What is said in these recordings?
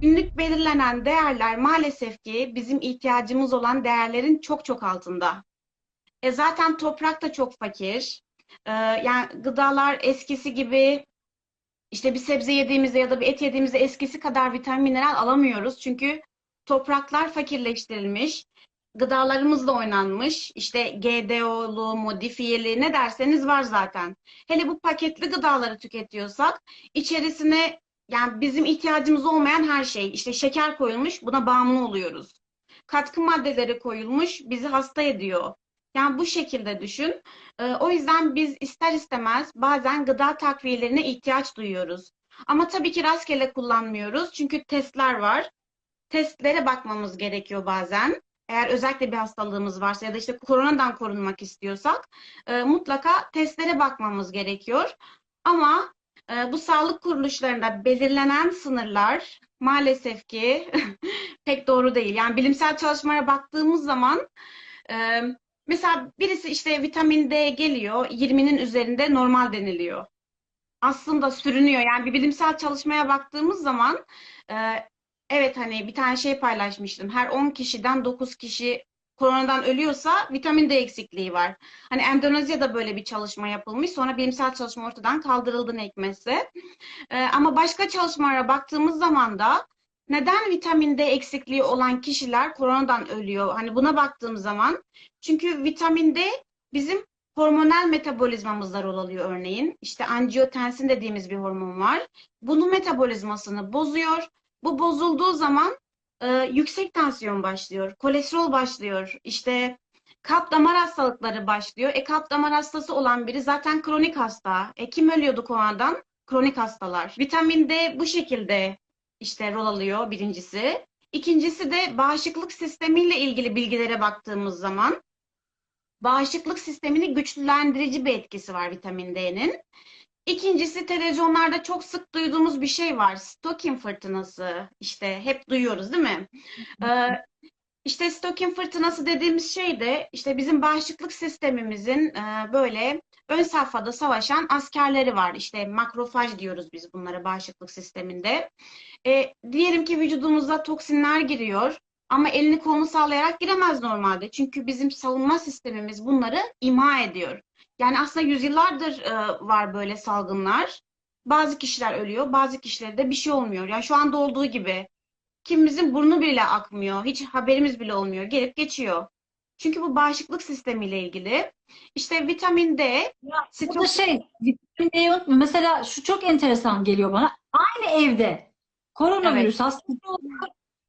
Günlük belirlenen değerler maalesef ki bizim ihtiyacımız olan değerlerin çok çok altında. E zaten toprak da çok fakir. Ee, yani gıdalar eskisi gibi işte bir sebze yediğimizde ya da bir et yediğimizde eskisi kadar vitamin mineral alamıyoruz. Çünkü topraklar fakirleştirilmiş. Gıdalarımız da oynanmış. İşte GDO'lu, modifiyeli ne derseniz var zaten. Hele bu paketli gıdaları tüketiyorsak içerisine yani bizim ihtiyacımız olmayan her şey işte şeker koyulmuş buna bağımlı oluyoruz. Katkı maddeleri koyulmuş bizi hasta ediyor. Yani bu şekilde düşün. Ee, o yüzden biz ister istemez bazen gıda takviyelerine ihtiyaç duyuyoruz. Ama tabii ki rastgele kullanmıyoruz. Çünkü testler var. Testlere bakmamız gerekiyor bazen. Eğer özellikle bir hastalığımız varsa ya da işte koronadan korunmak istiyorsak e, mutlaka testlere bakmamız gerekiyor. Ama e, bu sağlık kuruluşlarında belirlenen sınırlar maalesef ki pek doğru değil. Yani bilimsel çalışmalara baktığımız zaman e, mesela birisi işte vitamin D geliyor 20'nin üzerinde normal deniliyor. Aslında sürünüyor. Yani bir bilimsel çalışmaya baktığımız zaman e, evet hani bir tane şey paylaşmıştım. Her 10 kişiden 9 kişi koronadan ölüyorsa vitamin D eksikliği var. Hani Endonezya'da böyle bir çalışma yapılmış. Sonra bilimsel çalışma ortadan kaldırıldı ne. Ee, ama başka çalışmalara baktığımız zaman da neden vitamin D eksikliği olan kişiler koronadan ölüyor? Hani buna baktığım zaman çünkü vitamin D bizim hormonal metabolizmamızda rol alıyor örneğin. İşte angiotensin dediğimiz bir hormon var. Bunun metabolizmasını bozuyor. Bu bozulduğu zaman e, yüksek tansiyon başlıyor, kolesterol başlıyor, işte kalp damar hastalıkları başlıyor. E kalp damar hastası olan biri zaten kronik hasta. E kim ölüyordu koronadan? Kronik hastalar. Vitamin D bu şekilde işte rol alıyor birincisi. İkincisi de bağışıklık sistemiyle ilgili bilgilere baktığımız zaman bağışıklık sistemini güçlendirici bir etkisi var vitamin D'nin. İkincisi televizyonlarda çok sık duyduğumuz bir şey var. Stokin fırtınası. İşte hep duyuyoruz değil mi? Ee, işte stokin fırtınası dediğimiz şey de işte bizim bağışıklık sistemimizin e, böyle ön safhada savaşan askerleri var. İşte makrofaj diyoruz biz bunlara bağışıklık sisteminde. E, diyelim ki vücudumuza toksinler giriyor. Ama elini kolunu sallayarak giremez normalde. Çünkü bizim savunma sistemimiz bunları imha ediyor. Yani aslında yüzyıllardır e, var böyle salgınlar. Bazı kişiler ölüyor, bazı kişilerde de bir şey olmuyor. Yani şu anda olduğu gibi. Kimimizin burnu bile akmıyor, hiç haberimiz bile olmuyor, gelip geçiyor. Çünkü bu bağışıklık sistemiyle ilgili. İşte vitamin D, Ya, bu da şey, vitamin D'yi unutma. Mesela şu çok enteresan geliyor bana. Aynı evde koronavirüs hastası oluyor.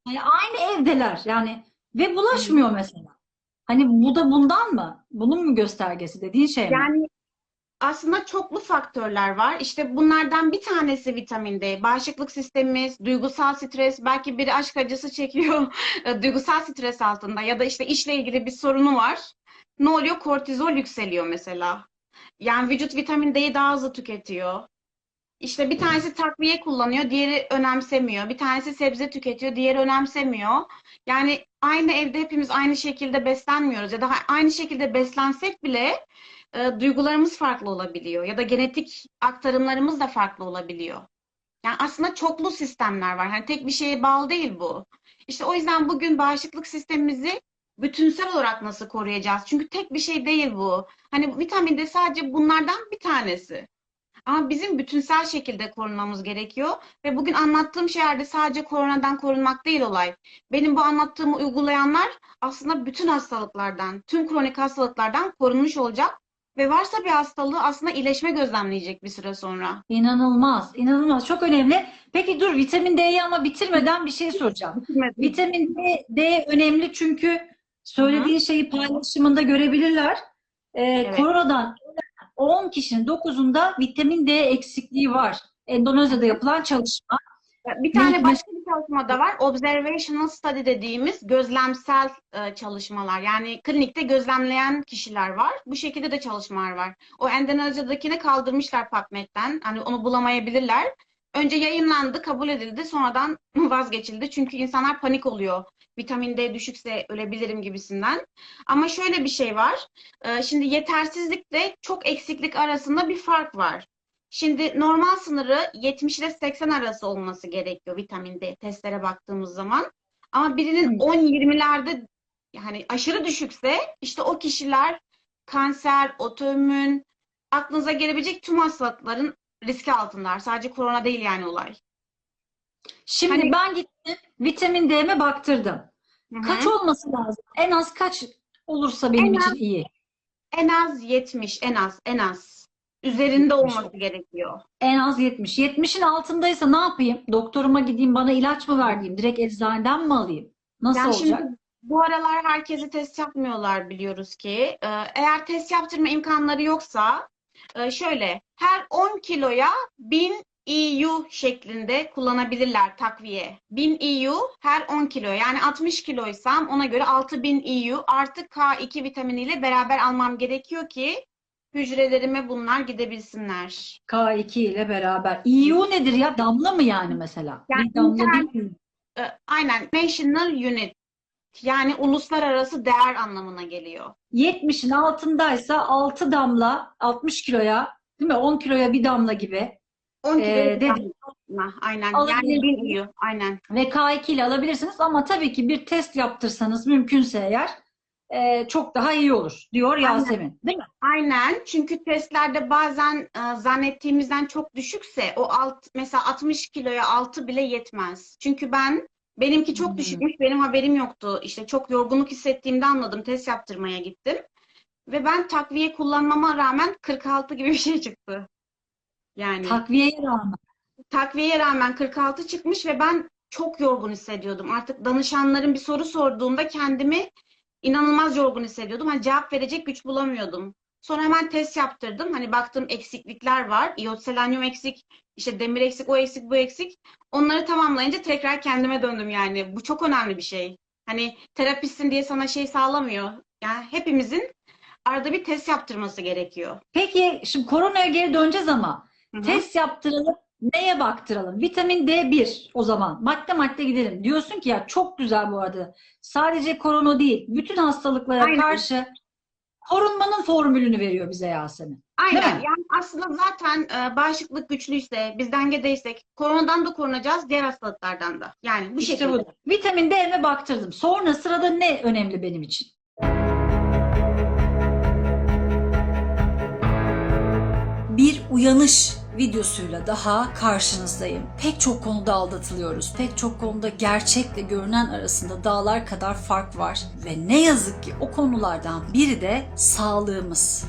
Yani aynı evdeler yani ve bulaşmıyor mesela. Hani bu da bundan mı? Bunun mu göstergesi dediğin şey mi? Yani aslında çoklu faktörler var. İşte bunlardan bir tanesi vitamin D. Bağışıklık sistemimiz, duygusal stres, belki biri aşk acısı çekiyor, e, duygusal stres altında ya da işte işle ilgili bir sorunu var. Ne oluyor? Kortizol yükseliyor mesela. Yani vücut vitamin D'yi daha hızlı tüketiyor. İşte bir tanesi takviye kullanıyor, diğeri önemsemiyor. Bir tanesi sebze tüketiyor, diğeri önemsemiyor. Yani aynı evde hepimiz aynı şekilde beslenmiyoruz ya da aynı şekilde beslensek bile e, duygularımız farklı olabiliyor ya da genetik aktarımlarımız da farklı olabiliyor. Yani aslında çoklu sistemler var. Hani tek bir şeye bağlı değil bu. İşte o yüzden bugün bağışıklık sistemimizi bütünsel olarak nasıl koruyacağız? Çünkü tek bir şey değil bu. Hani vitamin de sadece bunlardan bir tanesi. Ama bizim bütünsel şekilde korunmamız gerekiyor. Ve bugün anlattığım şeylerde sadece koronadan korunmak değil olay. Benim bu anlattığımı uygulayanlar aslında bütün hastalıklardan, tüm kronik hastalıklardan korunmuş olacak. Ve varsa bir hastalığı aslında iyileşme gözlemleyecek bir süre sonra. İnanılmaz, inanılmaz. Çok önemli. Peki dur vitamin D'yi ama bitirmeden bir şey soracağım. Vitamin D, D önemli çünkü söylediğin şeyi paylaşımında görebilirler. Ee, Evet. Koronadan 10 kişinin 9'unda vitamin D eksikliği var. Endonezya'da yapılan çalışma. Bir tane Ne- başka bir çalışma da var. Observational study dediğimiz gözlemsel e, çalışmalar. Yani klinikte gözlemleyen kişiler var. Bu şekilde de çalışmalar var. O Endonezya'dakini kaldırmışlar PubMed'den. Hani onu bulamayabilirler. Önce yayınlandı, kabul edildi. Sonradan vazgeçildi. Çünkü insanlar panik oluyor. Vitamin D düşükse ölebilirim gibisinden. Ama şöyle bir şey var. E, Şimdi yetersizlikle çok eksiklik arasında bir fark var. Şimdi normal sınırı 70 ile 80 arası olması gerekiyor vitamin D testlere baktığımız zaman. Ama birinin Hı. 10-20'lerde yani aşırı düşükse işte o kişiler kanser, otoimmün, aklınıza gelebilecek tüm hastalıkların riski altındalar. Sadece korona değil yani olay. Şimdi Hani- ben gittim vitamin D'me baktırdım. Hı hı. Kaç olması lazım? En az kaç olursa benim En için iyi. En az 70, en az, en az. Üzerinde 70. olması gerekiyor. En az 70. 70'in altındaysa ne yapayım? Doktoruma gideyim bana ilaç mı ver diyeyim? Direkt eczaneden mi alayım? Nasıl Yani olacak? şimdi bu aralar herkese test yapmıyorlar biliyoruz ki. Ee, Eğer test yaptırma imkanları yoksa e, şöyle her 10 kiloya 1000 EU şeklinde kullanabilirler takviye. 1000 EU her 10 kilo. Yani 60 kiloysam ona göre 6000 EU artı K2 vitaminiyle beraber almam gerekiyor ki hücrelerime bunlar gidebilsinler. K2 ile beraber. EU nedir ya? Damla mı yani mesela? Yani Bir damla internet- değil mi? Ee, Aynen. National Unit. Yani uluslararası değer anlamına geliyor. 70'in altındaysa 6 damla 60 kiloya değil mi? 10 kiloya bir damla gibi 10 Ee, kilo dedi. Aynen. Yani Alabilir. 1000 EU. Aynen. ve K2 ile alabilirsiniz ama tabii ki bir test yaptırsanız mümkünse eğer e, çok daha iyi olur diyor Aynen. Yasemin. Değil mi? Aynen. Çünkü testlerde bazen e, zannettiğimizden çok düşükse o alt mesela 60 kiloya 6 bile yetmez. Çünkü ben benimki çok Hmm. düşükmüş. Benim haberim yoktu. İşte çok yorgunluk hissettiğimde anladım. Test yaptırmaya gittim. Ve ben takviye kullanmama rağmen 46 gibi bir şey çıktı. Yani Takviyeye rağmen. takviyeye rağmen 46 çıkmış ve ben çok yorgun hissediyordum. Artık danışanların bir soru sorduğunda kendimi inanılmaz yorgun hissediyordum. Hani cevap verecek güç bulamıyordum. Sonra hemen test yaptırdım. Hani baktım eksiklikler var. İyot, selenyum eksik, işte demir eksik, o eksik, bu eksik. Onları tamamlayınca tekrar kendime döndüm yani. Bu çok önemli bir şey. Hani terapistsin diye sana şey sağlamıyor. Yani hepimizin arada bir test yaptırması gerekiyor. Peki şimdi koronaya geri döneceğiz ama Hı hı. test yaptıralım. Neye baktıralım? Vitamin D1 o zaman. Madde madde gidelim. Diyorsun ki ya çok güzel bu arada. Sadece korona değil. Bütün hastalıklara Aynen. karşı korunmanın formülünü veriyor bize Yasemin. Aynen. Yani aslında zaten e, bağışıklık güçlüyse, biz dengedeysek koronadan da korunacağız, diğer hastalıklardan da. Yani bu İşte şekilde. bu. Vitamin D'me baktırdım. Sonra sırada ne önemli benim için? Bir uyanış videosuyla daha karşınızdayım. Pek çok konuda aldatılıyoruz. Pek çok konuda gerçekle görünen arasında dağlar kadar fark var. Ve ne yazık ki o konulardan biri de sağlığımız.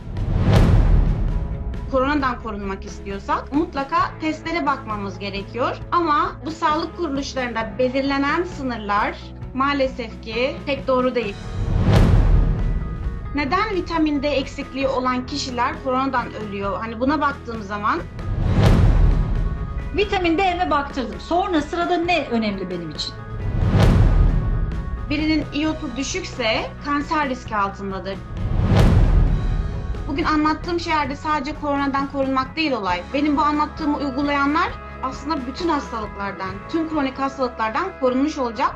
Koronadan korunmak istiyorsak mutlaka testlere bakmamız gerekiyor. Ama bu sağlık kuruluşlarında belirlenen sınırlar maalesef ki pek doğru değil. Neden vitamin D eksikliği olan kişiler koronadan ölüyor? Hani buna baktığım zaman Vitamin D'me baktırdım. Sonra sırada ne önemli benim için? birinin iyotu düşükse kanser riski altındadır. Bugün anlattığım şeylerde sadece koronadan korunmak değil olay. Benim bu anlattığımı uygulayanlar aslında bütün hastalıklardan, tüm kronik hastalıklardan korunmuş olacak.